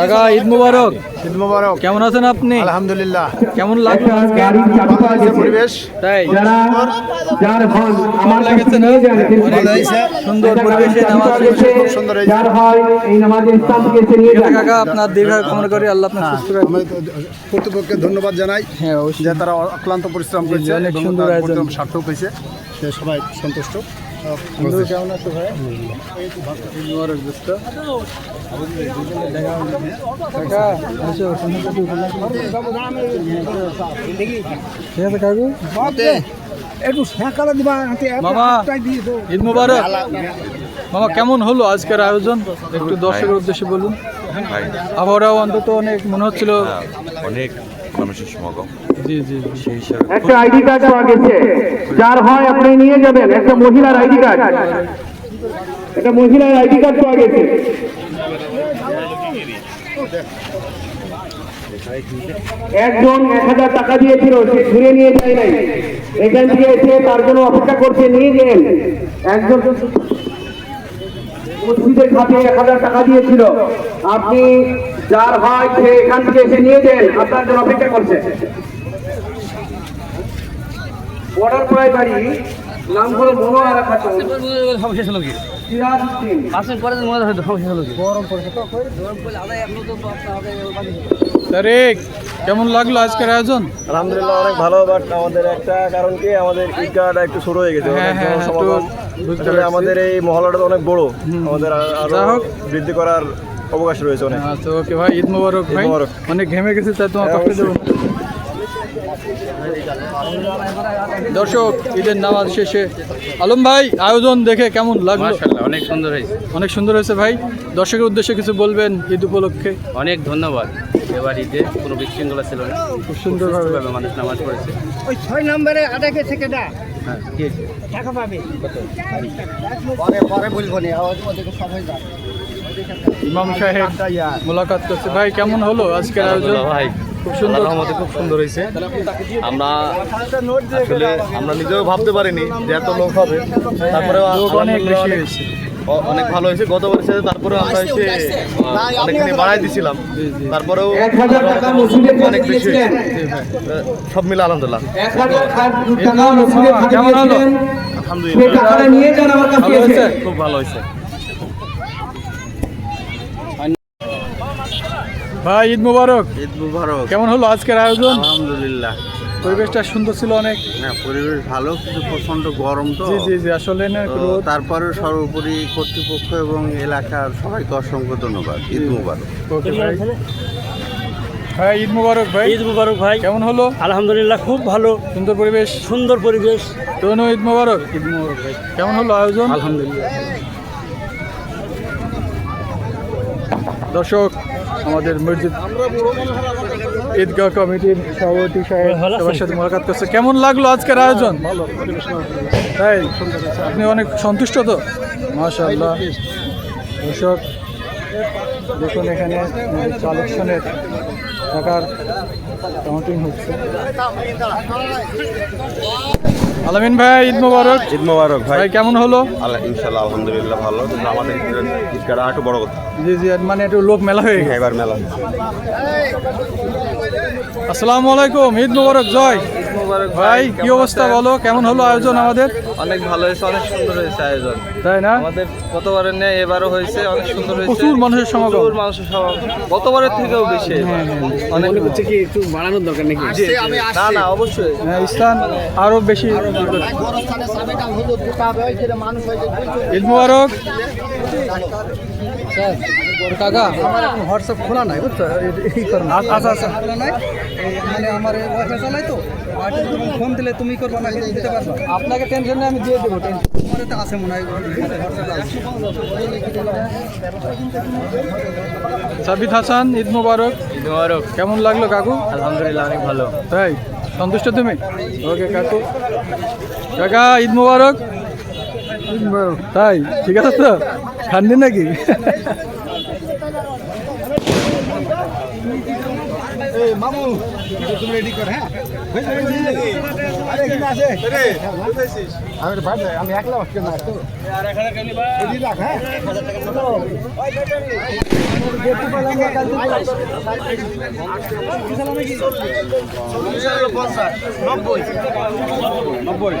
কাকা ঈদ মুবারক। ঈদ মোবারক। কেমন আছেন আপনি? আলহামদুলিল্লাহ। কেমন লাগল আজকে? পরিবেশ। তাই? আমার না? সুন্দর পরিবেশে নামাজ খুব সুন্দর। যার হয় এই নামাজ ইসলামকে নিয়ে ঠিক কাকা আপনার দীর্ঘ কামনা করি আল্লাহ আপনার সুস্থ রাখুন। কর্তৃপক্ষকে ধন্যবাদ জানাই হ্যাঁ যে তারা অক্লান্ত পরিশ্রম করেছে অনেক সুন্দর আয়োজন। সার্থক হয়েছে। সবাই সন্তুষ্ট। কেমন আছো ভাই ঈদ মুবারক দোস্ত কাকা আসো সুন্দর ঠিক আছে কাকু একটু সকালে দিবা মামা ঈদ মুবারক। মামা কেমন হলো আজকের আয়োজন? একটু দর্শকের উদ্দেশ্যে বলুন। আবহাওয়াও অন্তত অনেক মনে হচ্ছিল অনেক। মানুষের সমাগম জি জি জি। সেই হিসাবে একটা আইডি কার্ড পাওয়া গেছে যার হয় আপনি নিয়ে যাবেন একটা মহিলার আইডি কার্ড। একটা মহিলার আইডি কার্ড পাওয়া গেছে। একজন এক হাজার টাকা দিয়েছিল সে ঘুরে নিয়ে যায় নাই। এখান থেকে এসে তার জন্য অপেক্ষা করছে নিয়ে গেলেন। একজন মসজিদের খাতে এক হাজার টাকা দিয়েছিল। আপনি যার হয় সে এখান থেকে এসে নিয়ে দেন আপনার জন্য অপেক্ষা করছে বর্ডার প্রায় বাড়ি নাম হলো মনোয়ারা খাতুন সিরাজ উদ্দিন তারেক কেমন লাগল আজকের আয়োজন? আলহামদুলিল্লাহ অনেক ভালো বাট আমাদের একটা কারণ কি? আমাদের ঈদগাহটা একটু শুরু হয়ে গেছে। হ্যাঁ, হ্যাঁ। আমাদের এই মহল্লাটা তো অনেক বড়। আমাদের আর- আরও হোক। বৃদ্ধি করার অবকাশ রয়েছে অনেক। আচ্ছা ওকে ভাই ঈদ মোবারক ভাই। অনেক ঘেমে গেছে তাই তোমার হ্যাঁ, কষ্ট দেবো দর্শক ঈদের নামাজ শেষে। আলম ভাই আয়োজন দেখে কেমন লাগল? মাশাআল্লাহ অনেক সুন্দর হয়েছে। অনেক সুন্দর হয়েছে ভাই। দর্শকের উদ্দেশ্যে কিছু বলবেন ঈদ উপলক্ষে? অনেক ধন্যবাদ। এবার ঈদে কোনো বিশৃঙ্খলা ছিল না। খুব সুন্দরভাবে। মানুষ নামাজ পড়েছে। ওই ছয় নম্বরে আটাকে থেকে দা হ্যাঁ? টাকা পাবে। ইমাম সাহেব মোলাকাত করছে। ভাই কেমন হলো আজকের আয়োজন? ভাই খুব সুন্দর। রহমতে খুব সুন্দর হয়েছে। আমরা আসলে আমরা নিজেও ভাবতে পারিনি যে এত লোক হবে। তারপরে অনেক বেশি হয়েছে। অনেক ভালো হয়েছে। গতবারের সাথে তারপরে আমরা এসে আহ, অনেকখানি বাড়াই দিছিলাম। তারপরেও অনেক বেশি সব মিলে আলহামদুলিল্লাহ। কেমন হলো? এসে। খুব ভালো হয়েছে। ভাই ঈদ মুবারক। ঈদ মুবারক। কেমন হলো আজকের আয়োজন? আলহামদুলিল্লাহ। পরিবেশটা সুন্দর ছিল অনেক। হ্যাঁ পরিবেশ ভালো কিন্তু প্রচণ্ড গরম তো। জি জি জি আসলে তারপরে সর্বোপরি কর্তৃপক্ষ এবং এলাকার সবাইকে অসংখ্য ধন্যবাদ। ঈদ মুবারক। ওকে ভাই। হ্যাঁ ঈদ মুবারক ভাই। ঈদ মুবারক ভাই। কেমন হলো? আলহামদুলিল্লাহ খুব ভালো। সুন্দর পরিবেশ? সুন্দর পরিবেশ। তোনো ঈদ মুবারক। ঈদ মুবারক ভাই। কেমন হলো আয়োজন? আলহামদুলিল্লাহ। দর্শক আমাদের মসজিদ ঈদগাহ কমিটির সভাপতি সাহেব সবার সাথে মোলাকাত করছে। কেমন লাগল আজকের আয়োজন? তাই? আপনি অনেক সন্তুষ্ট তো? মাশাল্লাহ দর্শক দেখুন এখানে কালেকশনের টাকার কাউন্টিং হচ্ছে। আলামিন ভাই ঈদ মুবারক। ঈদ মোবারক ভাই। ভাই কেমন হলো? আল্লাহ ইনশাল্লাহ আলহামদুলিল্লাহ ভালো। কিন্তু আমাদের ঈদগাহটা একটু বড় কথা জি জি মানে একটু লোক মেলা হয়ে গেছে। এবার মেলা আসসালামু আলাইকুম ঈদ মুবারক জয়। ভাই কি অবস্থা বলো? কেমন হলো আয়োজন আমাদের? অনেক ভালো হয়েছে অনেক সুন্দর হয়েছে আয়োজন। তাই না? আমাদের গতবারের নেই এবারও হয়েছে অনেক সুন্দর হয়েছে। প্রচুর মানুষের সমাগম। প্রচুর মানুষের সমাগম। গতবারের থেকেও বেশি অনেক হচ্ছে কি একটু বাড়ানোর দরকার নাকি। না না অবশ্যই। হ্যাঁ, স্থান আরও বেশি। ঈদ মুবারক। কাকা হোয়াটসঅ্যাপ খোলা নাই বুঝছ? এই করো আচ্ছা আচ্ছা। মানে আমার ওয়াইফাই চালাই তো? ফোন দিলে তুমি করবা না দিতে পারবা? আপনাকে টেনশন নেই আমি দিয়ে দেবো টেনশন আমার তো আছে মনে হয় সাবিত হাসান ঈদ মুবারক। ঈদ মুবারক। কেমন লাগল কাকু? আলহামদুলিল্লাহ অনেক ভালো। তাই? সন্তুষ্ট তুমি? ওকে কাকু। কাকা ঈদ মুবারক। তাই ঠিক আছে তো? ঠান্ডি নাকি? মামু তুমি রেডি কর হ্যাঁ? আমি একলা আসতে না নব্বই।